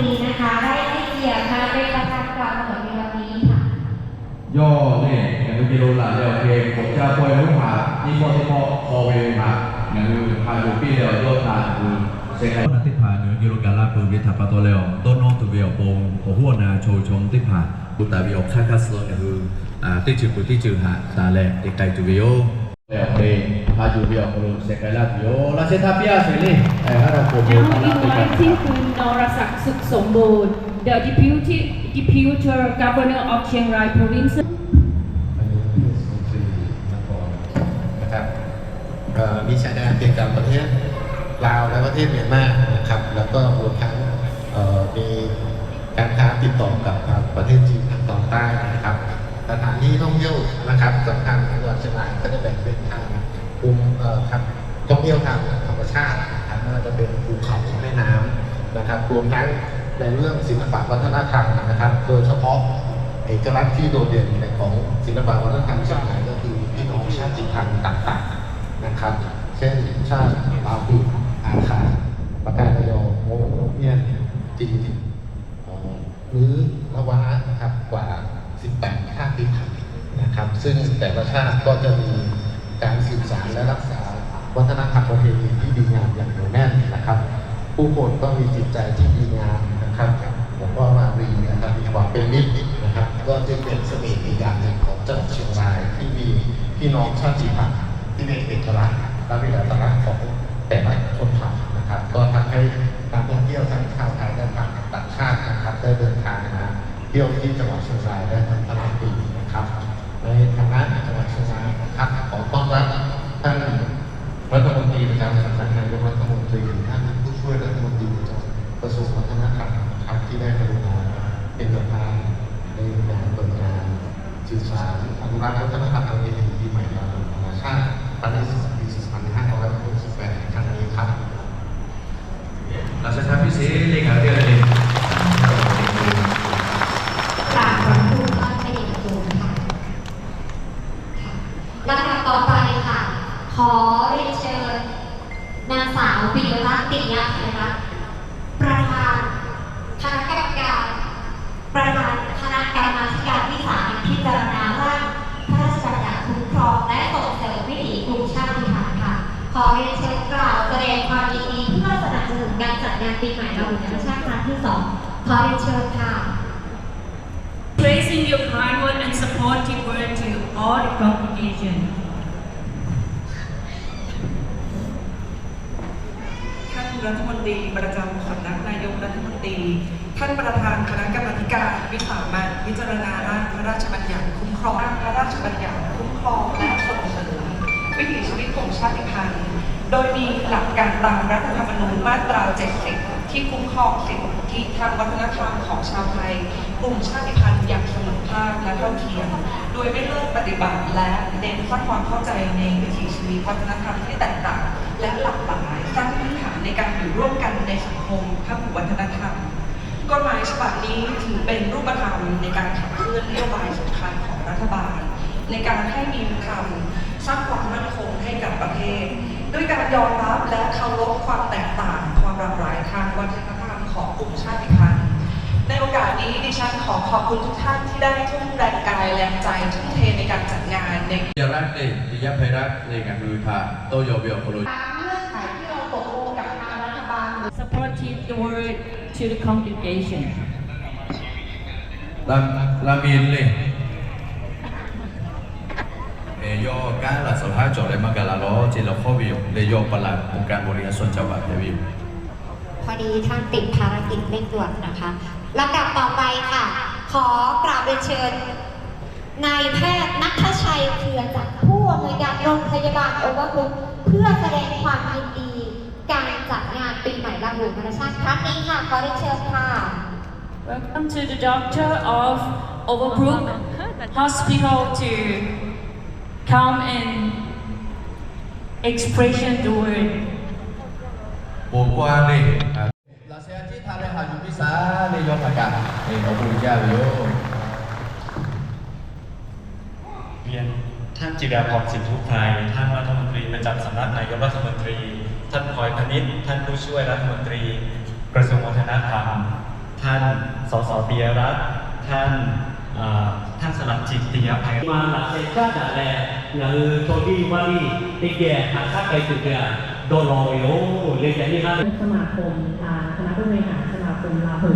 รัฐมนตรีนะคะ ได้ให้เกียรติมาเป็นประธานกล่าวในวันนี้ค่ะ ย่อเนี่ยอย่างที่รู้ละเดี๋ยวเพลงผมจะปล่อยลูกหมานี่พอที่พอคอเวมาอย่างที่พาอยู่พี่เดียวโยนตาคือเซ็ง na ti pha nu giro gala pu vi tha pa to leo to no tu vi pong ko hu na cho chom ti pha bu ta vi ok kha kha slo ne hu a ti chu pu ti chu ha sa le ti kai tu vi o แล้วเพลงพาอยู่เดียวคนเซ็งไกลลาบิโอลาเซทาปิอาเซลีไอ้ฮาราโกโบ Now ตาลาติกัน inviting คุณนรศักดิ์สุขสมบูรณ์ the deputy deputy governor of Chiang Rai province อันนี้เป็นสุนทรีนครนะครับเอ่อมีชายแดนติดกับประเทศลาวและประเทศเมียนมานะครับ แล้วก็รวมทั้งเอ่อมีการค้าติดต่อกับทางประเทศจีนทางตอนใต้นะครับ สถานที่ท่องเที่ยวนะครับสำคัญของจังหวัดเชียงรายก็จะแบ่งเป็นทาง ภูมิทางท่องเที่ยวทางธรรมชาตินะครับไม่ว่าจะเป็นภูเขาแม่น้ำนะครับรวมทั้งในเรื่องศิลปะวัฒนธรรมนะครับ โดยเฉพาะเอกลักษณ์ที่โดดเด่นในของศิลปะวัฒนธรรมเชียงรายก็คือพี่น้องชาติพันธุ์ต่างๆนะครับ เช่นชาติลาวพูอาขาปากากยอโมโนเมียนจีนหรือละวะนะครับกว่า 18ชาติพันธุ์นะครับ ซึ่งแต่ละชาติก็จะมี การสืบสานและรักษาวัฒนธรรมประเพณีที่ดีงามอย่างเหนียวแน่นนะครับ ผู้คนก็มีจิตใจที่ดีงามนะครับผมก็มารีนะครับมีความเป็นมิตรนะครับ ก็จะเป็นเสน่ห์อีกอย่างหนึ่งของจังหวัดเชียงรายที่มีพี่น้องชาติพันธุ์ที่มีเอกลักษณ์และมีอัตลักษณ์ของแต่ละชนเผ่านะครับ ก็ทำให้นักท่องเที่ยวทั้งชาวไทยและต่างชาตินะครับ ได้เดินทางมาเที่ยวที่จังหวัดเชียงรายได้ กระทรวงวัฒนธรรมครับที่ได้กรุณาเป็นประธานในงานเปิดงานสื่อสารอนุรักษ์วัฒนธรรมประเพณีปีใหม่ลาวนานาชาติปีปี2568ครั้งนี้ครับเราจะทำพิเศษเลขาเดียวเลย กราบขอบคุณท่านเป็นอย่างสูงค่ะค่ะลำดับต่อไปค่ะ ขอเรียนเชิญนางสาวปิยรัตน์ติยะนะคะประธานคณะกรรมการ ประธานคณะกรรมาธิการที่สามพิจารณาร่างพระราชบัญญัติคุ้มครองและส่งเสริมวิถีกลุ่มชาติพันธุ์ค่ะ ขอเรียนเชิญกล่าวแสดงความยินดีเพื่อสนับสนุนการจัดงานปีใหม่ระบุนานาชาติครั้งที่สองขอ เรียนเชิญค่ะ placing your kind word and supportive word to all the congregation ท่านรัฐมนตรีประจำสำนักนายกรัฐมนตรี ท่านประธานคณะกรรมาธิการวิสามันพิจารณาร่างพระราชบัญญัติคุ้มครองร่างพระราชบัญญัติคุ้มครองและส่งเสริมวิถีชีวิตของชาติพันธุ์ โดยมีหลักการตามรัฐธรรมนูญมาตรา 70 ที่คุ้มครองสิทธิ ทางวัฒนธรรมของชาวไทย กลุ่มชาติพันธุ์อย่างเสมอภาคและเท่าเทียม โดยไม่เลือกปฏิบัติและเน้นสร้างความเข้าใจในวิถีชีวิตวัฒนธรรมที่แตกต่าง และหลากหลายสร้างพื้นฐานในการอยู่ร่วมกันในสังคมภาควัฒนธรรมกฎหมายฉบับนี้ถือเป็นรูปธรรมในการขับเคลื่อนนโยบายสำคัญของรัฐบาล ในการให้มีธรรมสร้างความมั่นคงให้กับประเทศ ด้วยการยอมรับและเคารพความแตกต่าง ความหลากหลายทางวัฒนธรรม กลุ่มชาติพันธุ์ในโอกาสนี้ดิฉันขอขอบคุณทุกท่านที่ได้ทุ่มแรงกายแรงใจทุ่มเทในการจัดงานในปิยรัตน์เลยปิยะไพรัตน์เลยกันคือพาโตโยเบียวโคโลตามเงื่อนไขที่เราตกลงกับทางรัฐบาล supportive word to the congregation ลาลามินเลยเอโยการละสภาจอเลยมากาลาล้อจิลข้อวิวเลยโยประหลัดองค์การบริหารส่วนจังหวัดเทวิว พอดีท่านติดภารกิจเร่งด่วนนะคะลำดับต่อไปค่ะ ขอกราบเรียนเชิญนายแพทย์นัทชัยเครือจักผู้อำนวยการโรงพยาบาลโอเวอร์บุกเพื่อแสดงความยินดี การจัดงานปีใหม่ลาหูนานาชาติครั้งนี้ค่ะ ขอเรียนเชิญค่ะ Welcome to the doctor of Overbrook Hospital to come and expression the word ปวกว้านี่ลาเซียจิทานในหาอยู่พิสาในยมอากาศเออขอบคุณเจ้าโยเรียนท่านจิราพรสินทุพไพท่านรัฐมนตรีประจำสำนักนายกรัฐมนตรี ท่านพลอยพนิษฐ์ท่านผู้ช่วยรัฐมนตรี กระทรวงวัฒนธรรม ท่านสสปียรัตน์ท่านท่านสลับจิตติยาภัยมาหลักเซนก้าดาแลหลือโทดี้วารีในแก่หาค่าไปตุกยา มอ่างนี้คณะผู้บริหารสมาคมลาหู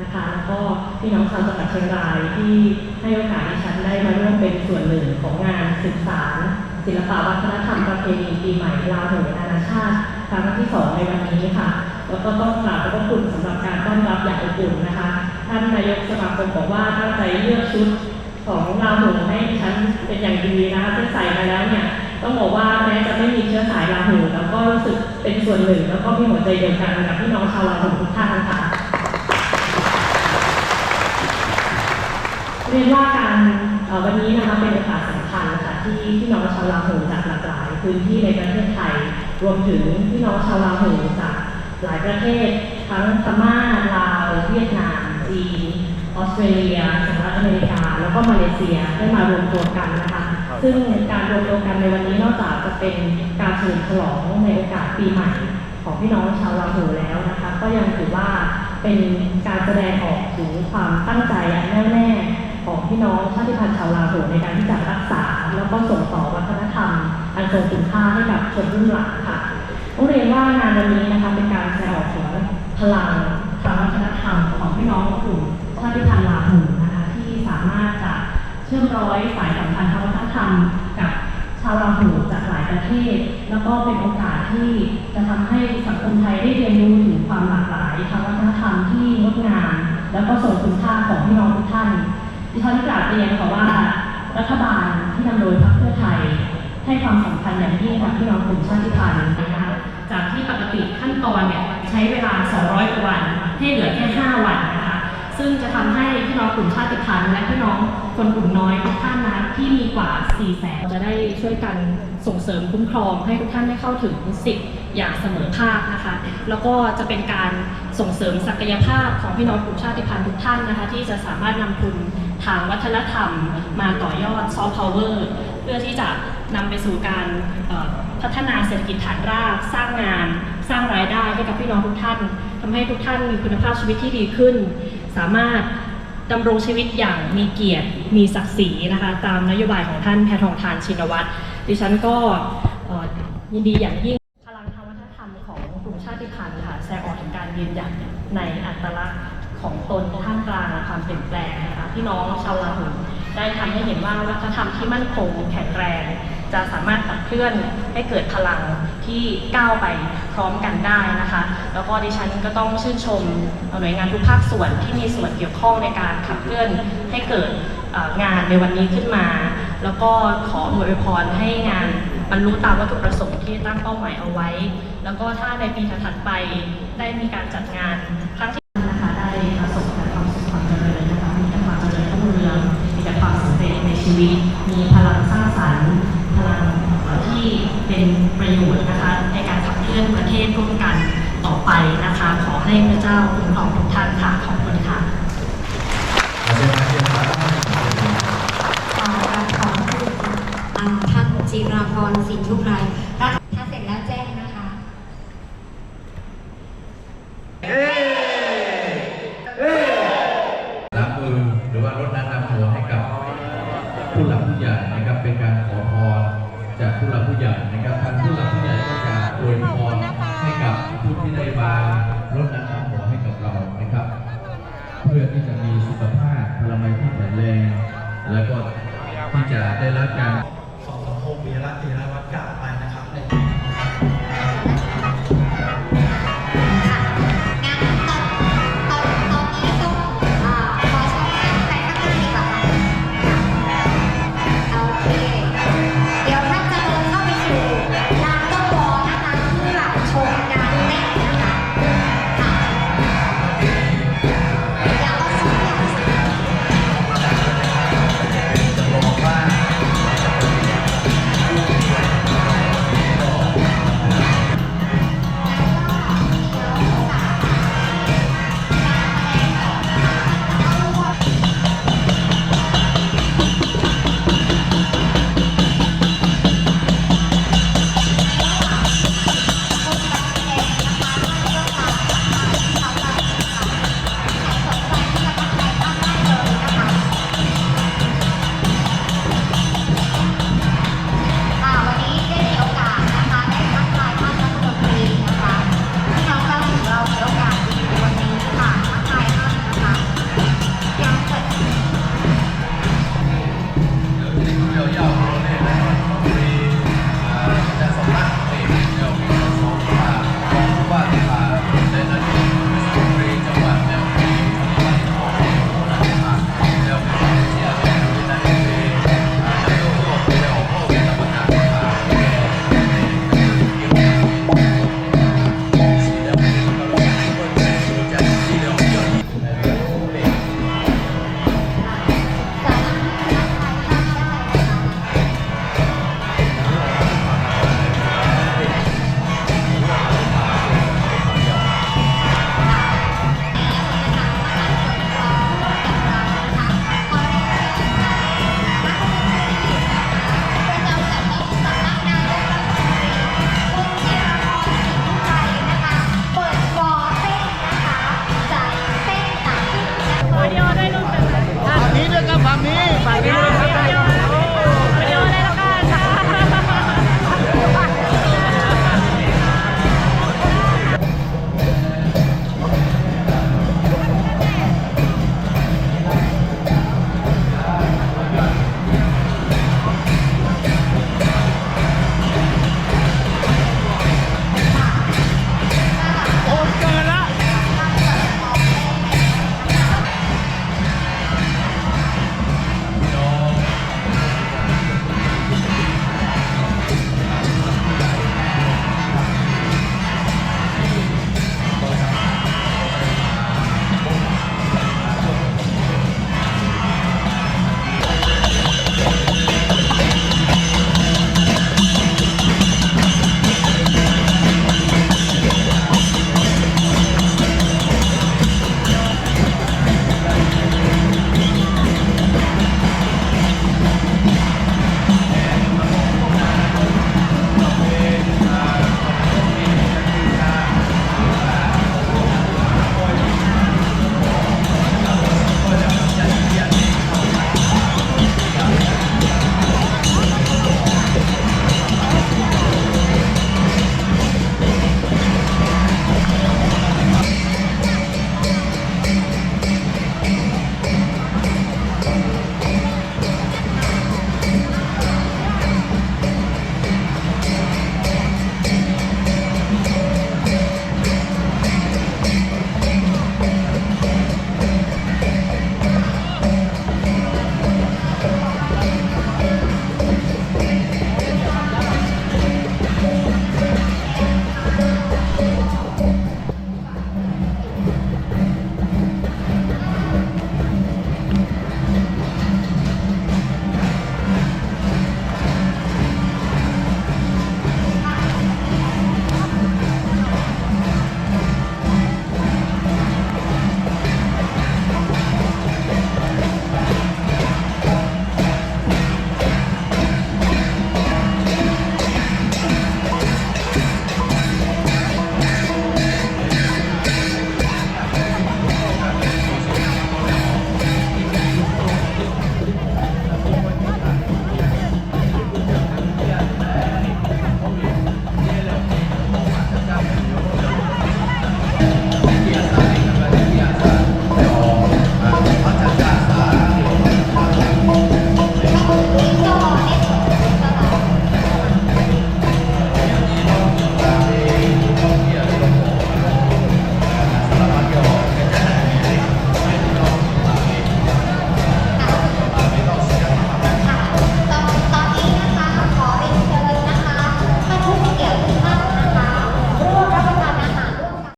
นะคะแล้วก็พี่น้องชาวจังหวัดเชียงรายที่ให้โอกาสดิฉันได้มาร่วมเป็นส่วนหนึ่งของงานสืบสารศิลปวัฒนธรรมประเพณีปีใหม่ลาหูนานาชาติครั้งที่สองในวันนี้ค่ะแล้วก็ต้องกราบขอบพระคุณสำหรับการต้อนรับอย่างอบอุ่นนะคะท่านนายกสมาคมบอกว่าตั้งใจเลือกชุดของเราหูให้ดิฉันเป็นอย่างดีนะคะที่ใส่มาแล้วเนี่ย ต้องบอกว่าแม้จะไม่มีเชื้อสายลาหูแล้วก็รู้สึกเป็นส่วนหนึ่ง แล้วก็มีหัวใจเดียวกันกับพี่น้องชาวลาหูทุกท่านค่ะเรียนว่าการวันนี้นะคะเป็นโอกาสสำคัญค่ะที่พี่น้องชาวลาหูจากหลากหลาย พื้นที่ในประเทศไทย รวมถึงพี่น้องชาวลาหูจากหลายประเทศ ทั้งพม่าลาวเวียดนาม จีนออสเตรเลียสหรัฐอเมริกา แล้วก็มาเลเซียได้มารวมตัวกันนะคะ ซึ่งการรวมตัวกันในวันนี้นอกจากจะเป็นการเฉลิมฉลองในโอกาสปีใหม่ของพี่น้องชาวลาหูแล้วนะคะ ก็ยังถือว่าเป็นการแสดงออกถึงความตั้งใจอันแน่วแน่ของพี่น้องชาติพันธุ์ชาวลาหูในการที่จะรักษา แล้วก็ส่งต่อวัฒนธรรม อันทรงคุณค่าให้กับชนรุ่นหลังค่ะต้องเรียนว่างานวันนี้นะคะเป็นการแสดงออกถึงพลังทางวัฒนธรรมของพี่น้องกลุ่มชาติพันธุ์ลาหูนะคะที่สามารถจะเชื่อมร้อยสายสัม รมกับชาวลาหูจากหลายประเทศ แล้วก็เป็นโอกาสที่จะทำให้สังคมไทยได้เรียนรู้ถึงความหลากหลายทางวัฒนธรรมที่งดงาม แล้วก็ส่งคุณค่าของพี่น้องทุกท่านดิฉันกราบเรียนค่ะว่ารัฐบาลที่นำโดยพรรคเพื่อไทย ให้ความสำคัญอย่างยิ่งกับพี่น้องกลุ่มชาติพันธุ์นะคะจากที่ปกติขั้นตอนเนี่ยใช้เวลา 200กว่าวัน ให้เหลือแค่ 5 วันนะคะ ซึ่งจะทำให้พี่น้องกลุ่มชาติพันธุ์และพี่น้องคนกลุ่มน้อยทุกท่านนะที่มีกว่า 4 แสนจะได้ช่วยกันส่งเสริมคุ้มครองให้ทุกท่านได้เข้าถึงสิทธิ์อย่างเสมอภาคนะคะ แล้วก็จะเป็นการส่งเสริมศักยภาพของพี่น้องกลุ่มชาติพันธุ์ทุกท่านนะคะ ที่จะสามารถนำทุนทางวัฒนธรรมมาต่อยอดซอฟต์พาวเวอร์เพื่อที่จะนำไปสู่การพัฒนาเศรษฐกิจฐานรากสร้างงาน สร้างรายได้ให้กับพี่น้องทุกท่านทำให้ทุกท่านมีคุณภาพชีวิตที่ดีขึ้น สามารถดำรงชีวิตอย่างมีเกียรติ มีศักดิ์ศรีนะคะ ตามนโยบายของท่านแพทองทานชินวัตรดิฉันก็ยินดีอย่างยิ่งพลังทางวัฒนธรรมของกลุ่มชาติพันธุ์ค่ะแสดงออกถึงการยืนหยัดในอัตลักษณ์ของตนท่ามกลางความเปลี่ยนแปลงนะคะพี่น้องชาวลาหูได้ทำให้เห็นว่าวัฒนธรรมที่มั่นคงแข็งแรง จะสามารถขับเคลื่อนให้เกิดพลังที่ก้าวไปพร้อมกันได้นะคะ แล้วก็ดิฉันก็ต้องชื่นชมหน่วยงานทุกภาคส่วนที่มีส่วนเกี่ยวข้องในการขับเคลื่อนให้เกิดงานในวันนี้ขึ้นมา แล้วก็ขออวยพรให้งานบรรลุตามวัตถุประสงค์ที่ตั้งเป้าหมายเอาไว้ แล้วก็ถ้าในปีถัดไปได้มีการจัดงานครั้งที่นะคะได้ประสบแต่ความสุขความเจริญนะคะมีแต่ความเจริญรุ่งเรืองมีแต่ความสำเร็จในชีวิตมีพลังสร้างสรรค์พลังที่ เป็นประโยชน์นะคะ ในการขับเคลื่อนประเทศร่วมกันต่อไปนะคะ ขอให้พระเจ้าคุ้มครองทุกท่านค่ะขอบคุณค่ะขอกราบขอบคุณอ่าท่านจิราพรสินทุไพรรัฐ สุขภาพพลเมืองที่แข็งแรง แล้วก็ที่จะได้รับการสองสามหกมีละทีละวัดกาไป